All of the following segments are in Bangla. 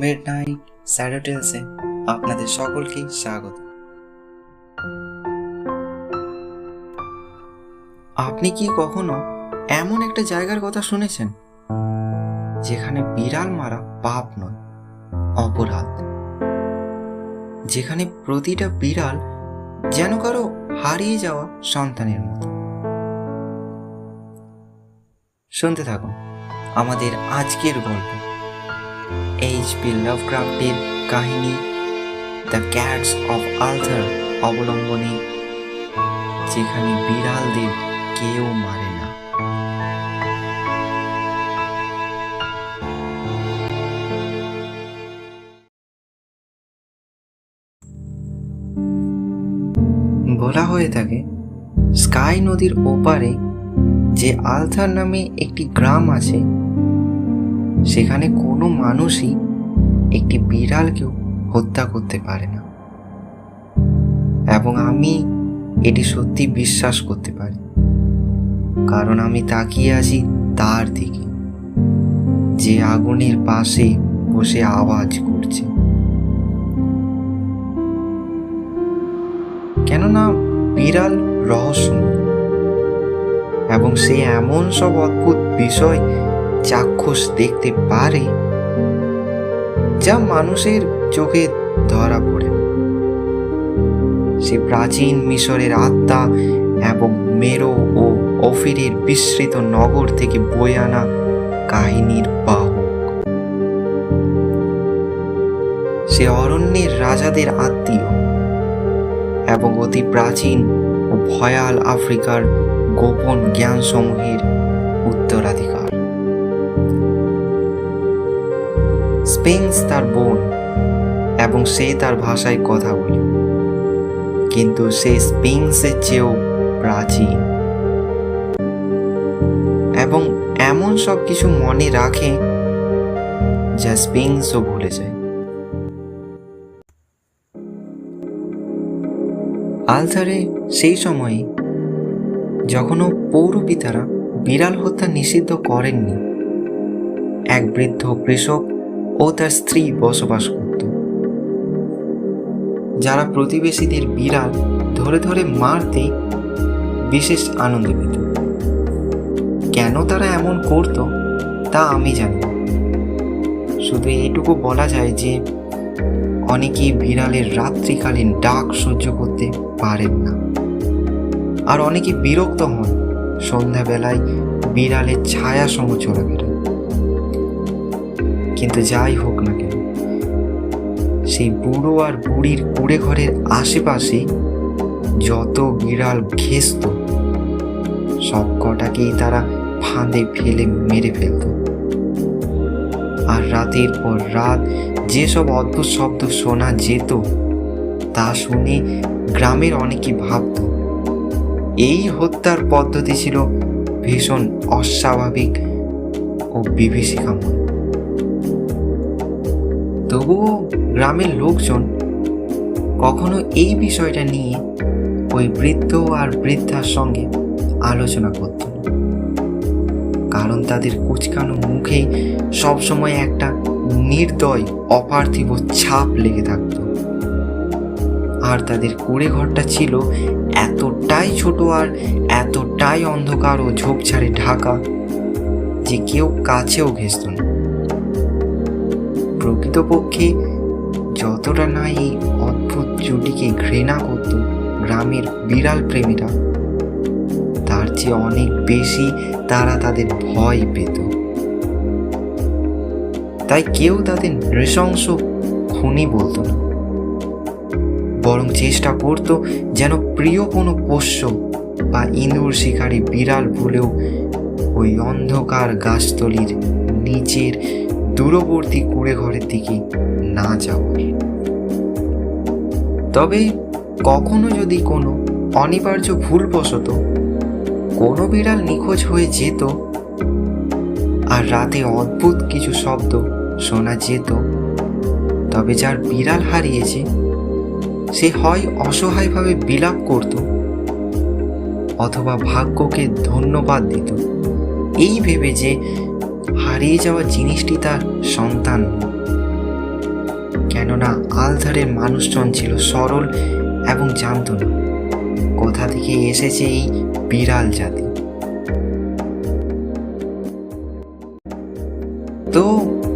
মিড নাইট স্যারোটেলসে আপনাদের সকলকেই স্বাগত। আপনি কি কখনো এমন একটা জায়গার কথা শুনেছেন? যেখানে বিড়াল মারা পাপ নয়, অপরাধ। যেখানে প্রতিটা বিড়াল যেন কারও হারিয়ে যাওয়া সন্তানের মতো। শুনতে থাকুন আমাদের আজকের গল্প। এইচ পি লাভক্রাফটের কাহিনী দ্য ক্যাটস অফ আলথার অবলম্বনে, যেখানে বিড়ালদের কেউ মারে না। বলা হয়ে থাকে, স্কাই নদীর ওপারে যে আলথার নামে একটি গ্রাম আছে সেখানে কোনো মানুষই একটি বিড়ালকেও হত্যা করতে পারে না। এবং আমি এটি সত্যি বিশ্বাস করতে পারি। কারণ আমি তাকিয়ে আছি তার দিকে। যে আগুনের পাশে বসে আওয়াজ করছে। কেননা বিড়াল রহস্যময়। এবং সে এমন সব অদ্ভুত বিষয় চাক্ষুষ দেখতে পারে যা মানুষের চোখে ধরা পড়ে। সে প্রাচীন মিশরের আত্মা এবং মেরো ও অফিরের বিস্মৃত নগর থেকে বয়ে আনা কাহিনীর বাহক। সে অরণ্যের রাজাদের আত্মীয় এবং অতি প্রাচীন ও ভয়াল আফ্রিকার গোপন জ্ঞানসমূহের স্পেন্স তার বোন এবং সে তার ভাষায় কথা বলে। কিন্তু সে স্পিংসের চেয়েও প্রাচীন। এবং এমন সব কিছু মনে রাখে যা স্পিংসও ভুলে যায়। আলথারে সেই সময়ে যখনও পৌরপিতারা বিড়াল হত্যা নিষিদ্ধ করেননি, এক বৃদ্ধ কৃষক ও তার স্ত্রী বসবাস করত। যারা প্রতিবেশীদের বিড়াল ধরে ধরে মারতে বিশেষ আনন্দ পেত। কেন তারা এমন করত, তা আমি জানি শুধু এইটুকু বলা যায় যে, অনেকেই বিড়ালের রাত্রিকালীন ডাক সহ্য করতে পারেন না। আর অনেকে বিরক্ত হন। সন্ধ্যাবেলায় বিড়ালের ছায়া সম চলে বেরোয় কিন্তু যাই হোক না কেন, সেই বুড়ো আর বুড়ির কুড়ে ঘরের আশেপাশে যত বিড়াল ঘেসত সব কটাকেই তারা ফাঁদে ফেলে মেরে ফেলত। আর রাতের পর রাত যেসব অদ্ভুত শব্দ শোনা যেত, তা শুনে গ্রামের অনেকেই ভাবত, এই হত্যার পদ্ধতি ছিল ভীষণ অস্বাভাবিক ও বিভীষিকাময়। তবুও গ্রামের লোকজন কখনো এই বিষয়টা নিয়ে ওই বৃদ্ধ আর বৃদ্ধার সঙ্গে আলোচনা করত। কারণ তাদের কুচকানো মুখে সবসময় একটা নির্দয়, অপার্থিব ছাপ লেগে থাকত আর তাদের কুড়ে ঘরটা ছিল এতটাই ছোট আর এতটাই অন্ধকার ও ঝোপঝাড়ে ঢাকা যে কেউ কাছেও ঘেসত না প্রকৃতপক্ষে যতটা না এই অদ্ভুত জুটিকে ঘৃণা করত গ্রামের বিড়াল প্রেমীরা। তার চেয়ে অনেক বেশি তারা তাদের ভয় পেত। তাই কেউ তাদের নৃশংস খুনি বলতো না। বরং চেষ্টা করত যেন প্রিয় কোনো পোষ্য বা ইঁদুর শিকারী বিড়াল ভুলেও ওই অন্ধকার গাছতলির নিচের দূরবর্তী কুড়ে ঘরের দিকে না যাওয়ার তবে কখনো যদি কোনো অনিবার্য ভুলবশত কোনো বিড়াল নিখোঁজ হয়ে যেত আর রাতে অদ্ভুত কিছু শব্দ শোনা যেত, তবে যার বিড়াল হারিয়েছে, সে হয় অসহায়ভাবে বিলাপ করত অথবা ভাগ্যকে ধন্যবাদ দিত। এই ভেবে যে হারিয়ে যাওয়া জিনিসটি তার সন্তান। কেননা আলধারের মানুষজন ছিল সরল এবং জানত না। কোথা থেকে এসেছে এই বিড়াল জাতি? তো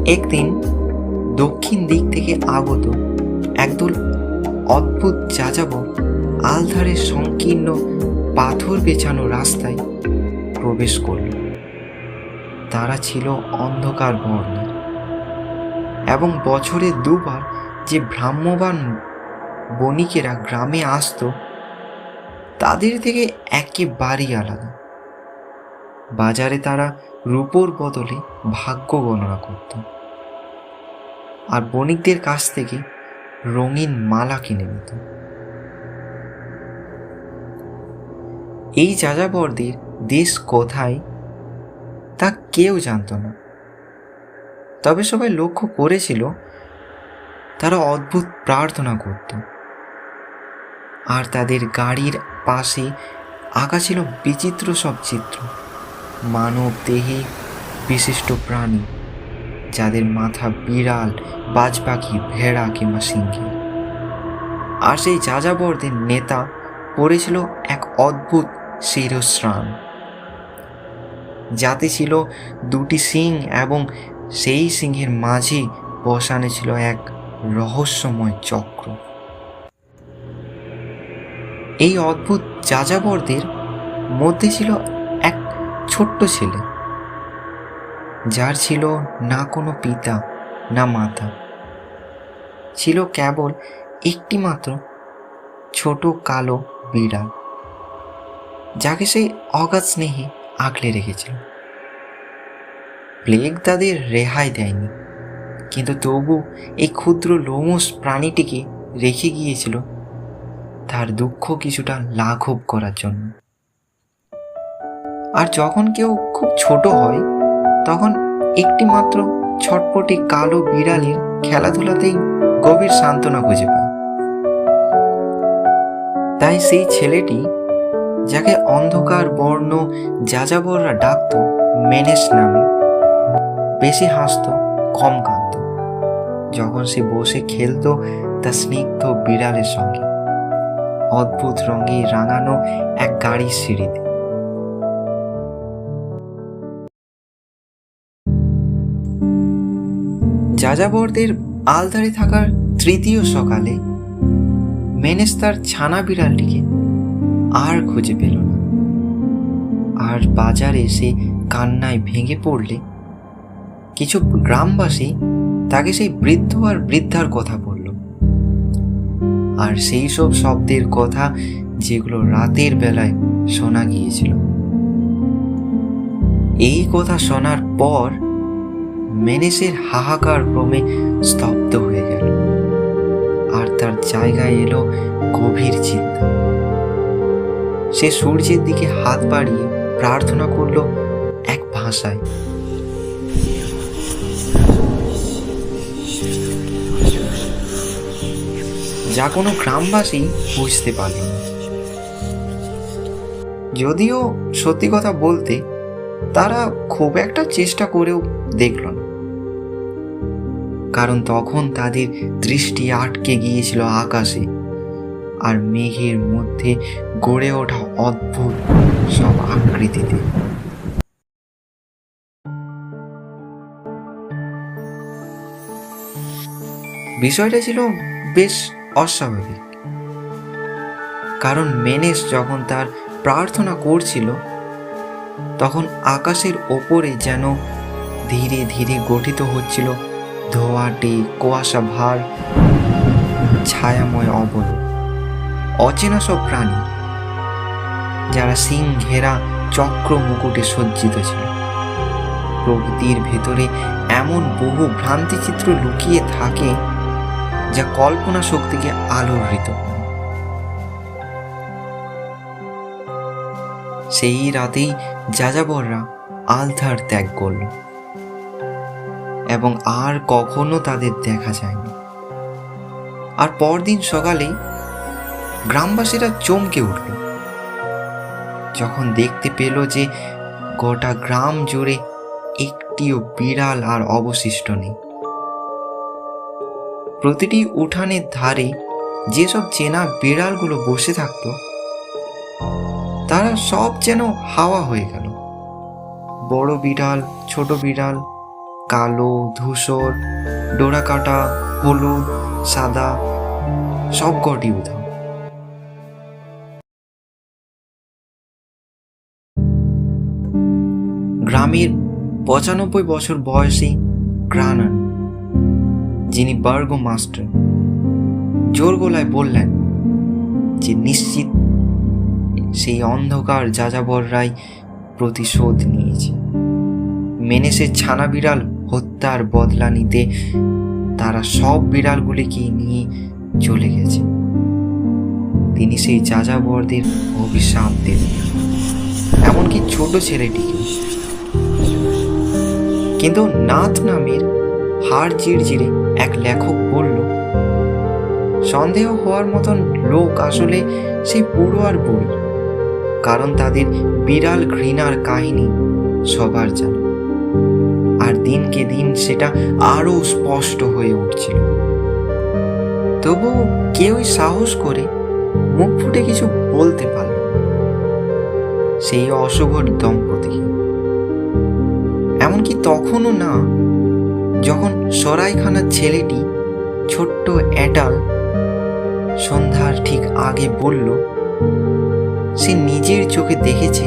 একদিন দক্ষিণ দিক থেকে আগত একদল অদ্ভুত যাযাবর আলধারের সংকীর্ণ পাথর বেছানো রাস্তায় প্রবেশ করল। তারা ছিল অন্ধকার বর্ণের এবং বছরে দুবার যে ভ্রাম্যবান বণিকেরা গ্রামে আসতো, তাদের থেকে একেবারেই আলাদা। বাজারে তারা রূপোর বদলে ভাগ্য গণনা করত। আর বণিকদের কাছ থেকে রঙিন মালা কিনে নিত। এই যাযাবরদের দেশ কোথায় তা কেউ জানতো না। তবে সবাই লক্ষ্য করেছিল, তারা অদ্ভুত প্রার্থনা করত। আর তাদের গাড়ির পাশে আঁকা ছিল বিচিত্র সব চিত্র। মানব দেহে বিশিষ্ট প্রাণী, যাদের মাথা বিড়াল বাজ পাখি ভেড়া কিংবা সিংহে। আর সেই যাযাবরদের নেতা পড়েছিল এক অদ্ভুত শিরস্রাণ যাতে ছিল দুটি সিং এবং সেই সিংহের মাঝে বসানো ছিল এক রহস্যময় চক্র। এই অদ্ভুত যাযাবরদের মধ্যে ছিল এক ছোট্ট ছেলে, যার ছিল না কোনো পিতা, না মাতা। ছিল কেবল একটি মাত্র ছোট কালো বিড়াল, যাকে সেই অগাধ স্নেহে আগলে রেখেছিল। প্লেগ তাদের রেহাই দেয়নি, কিন্তু তবু এই ক্ষুদ্র লোমস প্রাণীটিকে রেখে গিয়েছিল তার দুঃখ কিছুটা লাঘব করার জন্য। আর যখন কেউ খুব ছোট হয়, তখন একটি মাত্র ছটপটি কালো বিড়ালের খেলাধুলাতেই গভীর সান্ত্বনা খুঁজে পায়। তাই সেই ছেলেটি যাকে অন্ধকার, বর্ণ, যাযাবররা ডাকত, মেনেস নামে। বেশি হাসত, কম কাঁদত। যখন সে বসে খেলতো, তা স্নিগ্ধ বিড়ালের সঙ্গে। অদ্ভুত রঙে রাঙানো এক গাড়ির সিঁড়িতে। যাযাবরদের আলধারে থাকার তৃতীয় সকালে, মেনেস তার ছানা বিড়ালটিকে আর খুঁজে পেল না। আর বাজারে এসে কান্নায় ভেঙে পড়লে কিছু গ্রামবাসী তাকে সেই বৃদ্ধ আর বৃদ্ধার কথা বলল। আর সেই সব শব্দের কথা যেগুলো রাতের বেলায় শোনা গিয়েছিল। এই কথা শোনার পর মেনেসের হাহাকার ক্রমে স্তব্ধ হয়ে গেল। আর তার জায়গায় এলো গভীর চিন্তা। সে সূর্যের দিকে হাত বাড়িয়ে প্রার্থনা করল এক ভাষায়। যা কোনো গ্রামবাসী বুঝতে পারল না যদিও সত্যি কথা বলতে, তারা খুব একটা চেষ্টা করেও দেখল না। কারণ তখন তাদের দৃষ্টি আটকে গিয়েছিল আকাশে, আর মেঘের মধ্যে গড়ে ওঠা অদ্ভুত সব আকৃতিতে। বিষয়টা ছিল বেশ অস্বাভাবিক। কারণ মেনেস যখন তার প্রার্থনা করছিল, তখন আকাশের ওপরে যেন ধীরে ধীরে গঠিত হচ্ছিল ধোয়াটে কুয়াশা ভার, ছায়াময় অবর অচেনা সব প্রাণী যারা সিং ঘেরা চক্র মুকুটে সজ্জিত ছিল। প্রকৃতির ভেতরে এমন বহু ভ্রান্তিচিত্র লুকিয়ে থাকে যা কল্পনা শক্তিকে আলোড়িত। সেই রাতেই যাযাবররা আলথার ত্যাগ করল এবং আর কখনো তাদের দেখা যায়নি। আর পরদিন সকালে গ্রামবাসীরা চমকে উঠল। যখন দেখতে পেল যে গোটা গ্রাম জুড়ে একটিও বিড়াল আর অবশিষ্ট নেই। প্রতিটি উঠানের ধারে যেসব চেনা বিড়ালগুলো বসে থাকতো, তারা সব যেন হাওয়া হয়ে গেল। বড় বিড়াল, ছোট বিড়াল, কালো, ধূসর, ডোরাকাটা, হলুদ, সাদা, সব কটি গ্রামের পঁচানব্বই বছর বয়সী গ্রানান যিনি বার্গো মাস্টার, জোর গলায় বললেন যে নিশ্চিত সেই অন্ধকার যাযাবররাই প্রতিশোধ নিয়েছে। মেনেসের ছানা বিড়াল হত্যার বদলা নিতে তারা সব বিড়ালগুলিকে নিয়ে চলে গেছে। তিনি সেই যাযাবরদের অভিশাপ দেবেন। এমনকি ছোট ছেলেটিকে কিন্তু নাথ নামের হাড় জিরজিরে এক লেখক বলল, সন্দেহ হওয়ার মতন লোক আসলে সেই বুড়ো আর বুড়ি, কারণ তাদের বিড়াল ঘৃণার কাহিনী সবার জানা। আর দিনকে দিন সেটা আরও স্পষ্ট হয়ে উঠছিল। তবু কেউই সাহস করে মুখ ফুটে কিছু বলতে পারল সেই অশুভর দম্পতিকে এমনকি তখনও না, যখন সরাইখানার ছেলেটি ছোট্ট অ্যাডাল সন্ধ্যার ঠিক আগে বলল, সে নিজের চোখে দেখেছে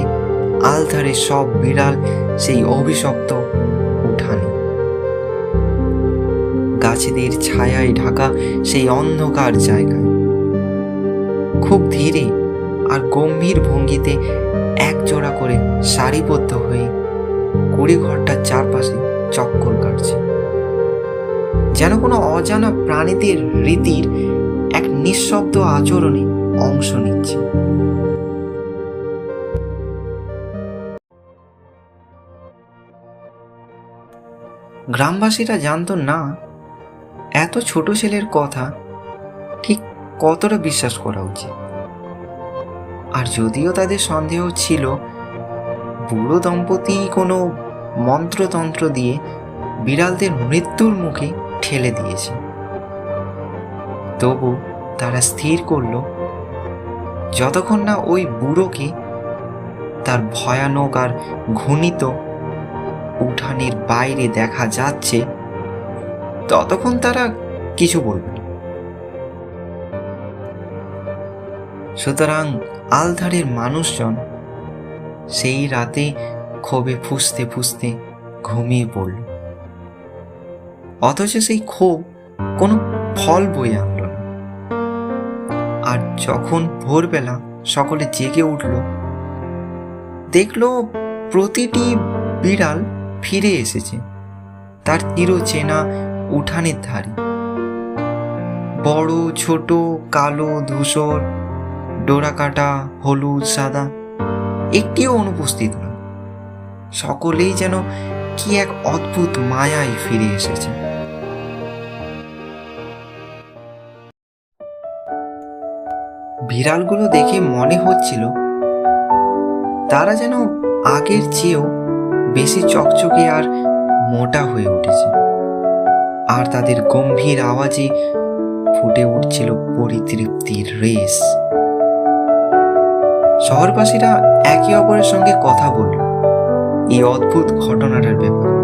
আলধারে সব বিড়াল সেই অভিশপ্ত উঠানে। গাছেদের ছায়ায় ঢাকা সেই অন্ধকার জায়গায়। খুব ধীরে আর গম্ভীর ভঙ্গিতে এক জোড়া করে সারিবদ্ধ হয়ে ঘরটার চারপাশে চক্কর কাটছে। যেন কোনো অজানা প্রাণীদের রীতির এক নিঃশব্দ আচরণে অংশ নিচ্ছে। গ্রামবাসীরা জানতো না, এত ছোট ছেলের কথা ঠিক কতটা বিশ্বাস করা উচিত। আর যদিও তাদের সন্দেহ ছিল, বুড়ো দম্পতি কোনো মন্ত্রতন্ত্র দিয়ে বিড়ালদের মৃত্যুর মুখে ঠেলে দিয়েছে তবু তারা স্থির করল, যতক্ষণ না ওই বুড়োকে তার ভয়ানক আর ঘনিত উঠানের বাইরে দেখা যাচ্ছে, ততক্ষণ তারা কিছু বলবে না। সুতরাং আলধারের মানুষজন সেই রাতে ক্ষোভে ফুসতে ফুসতে ঘুমিয়ে পড়ল। অথচ সেই ক্ষোভ কোনো ফল বয়ে আনল না। আর যখন ভোরবেলা সকলে জেগে উঠল, দেখল প্রতিটি বিড়াল ফিরে এসেছে, তার চিরচেনা উঠানের ধারে। বড়, ছোট, কালো, ধূসর, ডোরাকাটা, হলুদ, সাদা, একটিও অনুপস্থিত নয়। সকলেই যেন কি এক অদ্ভুত মায়ায় ফিরে এসেছে। বিড়ালগুলো দেখে মনে হচ্ছিল তারা যেন আগের চেয়েও বেশি চকচকে আর মোটা হয়ে উঠেছে। আর তাদের গম্ভীর আওয়াজে ফুটে উঠছিল পরিতৃপ্তির রেস শহরবাসীরা একে অপরের সঙ্গে কথা বলল। এই অদ্ভুত ঘটনাটার ব্যাপারে।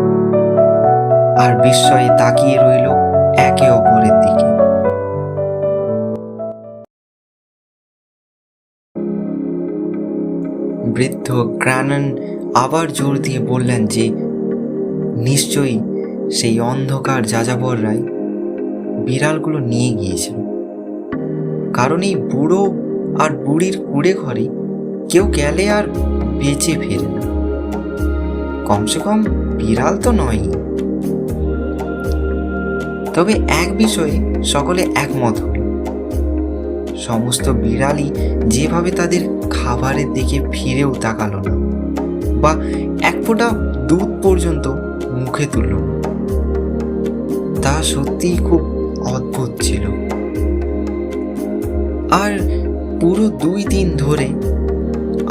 আর বিস্ময়ে তাকিয়ে রইল একে অপরের দিকে। বৃদ্ধ ক্রানন আবার জোর দিয়ে বললেন যে, নিশ্চয়ই সেই অন্ধকার যাযাবররাই বিড়ালগুলো নিয়ে গিয়েছিল। কারণ এই বুড়ো আর বুড়ির কুড়ে ঘরে কেউ গেলে আর বেঁচে ফেরে না। কমসে কম বিড়াল তো নয় তবে এক বিষয়ে সকলে একমত। সমস্ত বিড়ালই যেভাবে তাদের খাবারের দিকে ফিরেও তাকালো না, বা এক ফোঁটা দুধ পর্যন্ত মুখে তুলল তা সত্যিই খুব অদ্ভুত ছিল। আর পুরো দুই দিন ধরে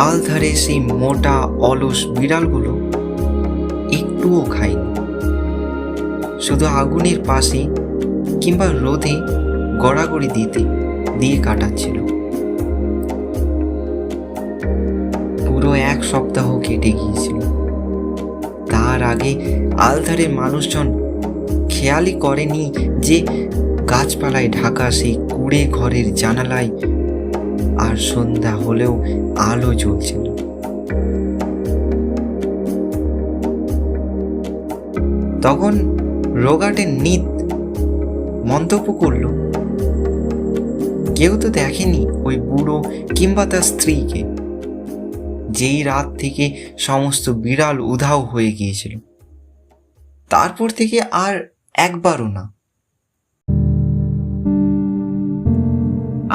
আলধারে সেই মোটা, অলস বিড়ালগুলো একটুও খায়নি শুধু আগুনের পাশে কিংবা রোদে গড়াগড়ি দিতে দিয়ে কাটাচ্ছিল। পুরো এক সপ্তাহ কেটে গিয়েছিল। তার আগে আলধারের মানুষজন খেয়ালই করেনি যে গাছপালায় ঢাকা সেই কুড়ে ঘরের জানালায় আর সন্ধ্যা হলেও আলো জ্বলছিল। তখন রোগাটের নিত মন্তব্য করল, কেউ তো দেখেনি ওই বুড়ো কিংবা তার স্ত্রীকে। যেই রাত থেকে সমস্ত বিড়াল উধাও হয়ে গিয়েছিল, তারপর থেকে আর একবারও না।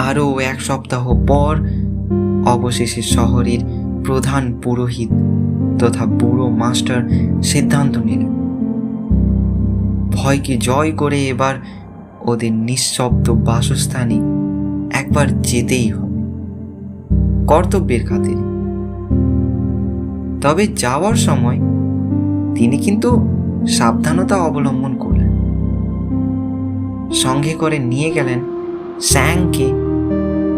আরও এক সপ্তাহ পর অবশেষে শহরের প্রধান পুরোহিত তথা বুড়ো মাস্টার সিদ্ধান্ত নিলেন। ভয়কে জয় করে এবার ওদের নিঃশব্দ বাসস্থানে একবার যেতেই হবে। কর্তব্যের খাতিরে। তবে যাওয়ার সময় তিনি কিন্তু সাবধানতা অবলম্বন করলেন। সঙ্গে করে নিয়ে গেলেন স্যাংকে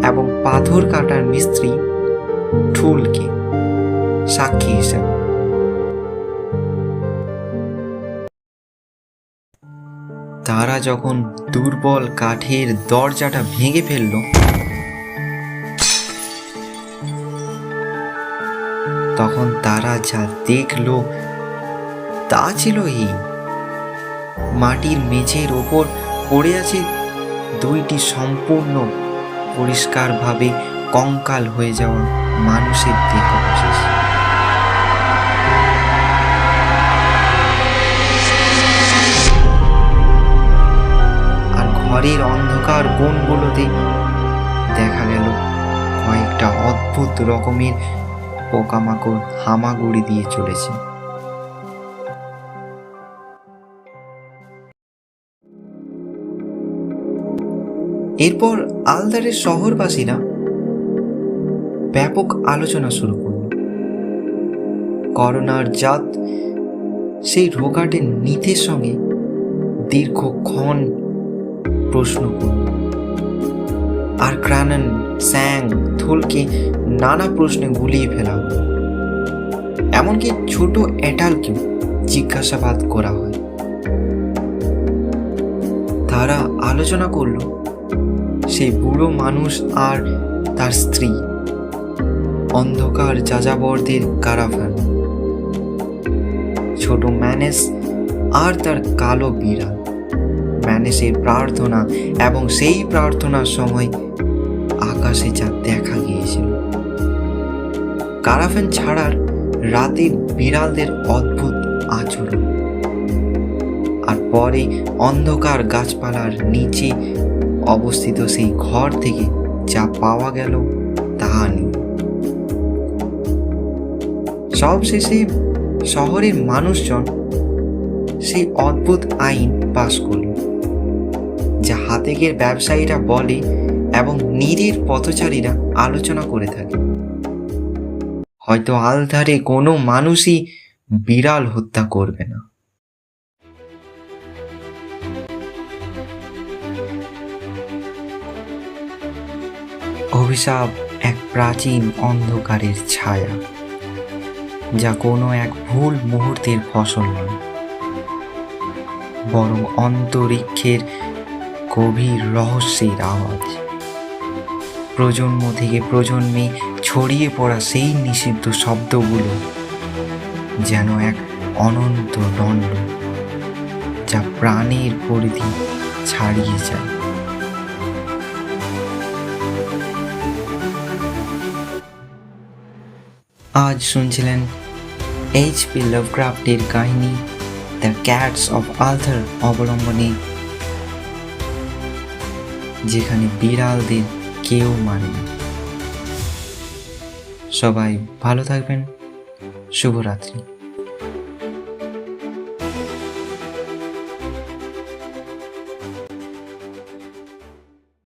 এবং পাথর কাটার মিস্ত্রি ঠুলকে, সাক্ষী হিসাবে। তারা যখন দুর্বল কাঠের দরজাটা ভেঙে ফেলল, তখন তারা যা দেখল তা ছিল এই মাটির মেঝের ওপর পড়ে আছে দুইটি সম্পূর্ণ পরিষ্কারভাবে কঙ্কাল হয়ে যাওয়া মানুষের দেহাবশেষ ঘরের অন্ধকার কোণগুলোতে দেখা গেল কয়েকটা অদ্ভুত রকমের পোকামাকড় হামাগুড়ি দিয়ে চলেছে। এরপর আলদারের শহরবাসীরা ব্যাপক আলোচনা শুরু করল। করোনার জাত সেই রোগাটের নিতের সঙ্গে দীর্ঘক্ষণ প্রশ্ন। আর ক্রানন, স্যাং, থুলকে নানা প্রশ্নে গুলিয়ে ফেলা এমনকি ছোট এটালকেও জিজ্ঞাসাবাদ করা হয়। তারা আলোচনা করল, সেই বুড়ো মানুষ আর তার স্ত্রী। অন্ধকার যাযাবরদের কারাফান ছোট ম্যানেস আর তার কালো বিড়াল। ম্যানেসের প্রার্থনা এবং সেই প্রার্থনার সময় আকাশে যা দেখা গিয়েছিল। কারাফেন ছাড়ার রাতে বিড়ালদের অদ্ভুত আচরণ। আর পরে অন্ধকার গাছপালার নিচে অবস্থিত সেই ঘর থেকে যা পাওয়া গেল তা নেই সবশেষে শহরের মানুষজন সেই অদ্ভুত আইন পাশ করল। যা ব্যবসায়ীরা বলে এবং নিরের পথচারীরা আলোচনা করে থাকে। হয়তো আলধারে কোনো মানুষই বিড়াল হত্যা করবে না। অভিশাপ এক প্রাচীন অন্ধকারের ছায়া, যা কোনো এক ভুল মুহূর্তের ফসল নয়, বরং অন্তরিক্ষের গভীর রহস্যের আওয়াজ। প্রজন্ম থেকে প্রজন্মে ছড়িয়ে পড়া সেই নিষিদ্ধ শব্দগুলো যেন এক অনন্ত দণ্ড যা প্রাণের পরিধি ছাড়িয়ে যায়। আজ শুনছিলেন এইচ পি লাভক্রাফটের কাহিনী দ্য ক্যাটস অফ আলথার অবলম্বনে যেখানে বিড়ালদের কেউ মানে না। সবাই ভালো থাকবেন। শুভরাত্রি।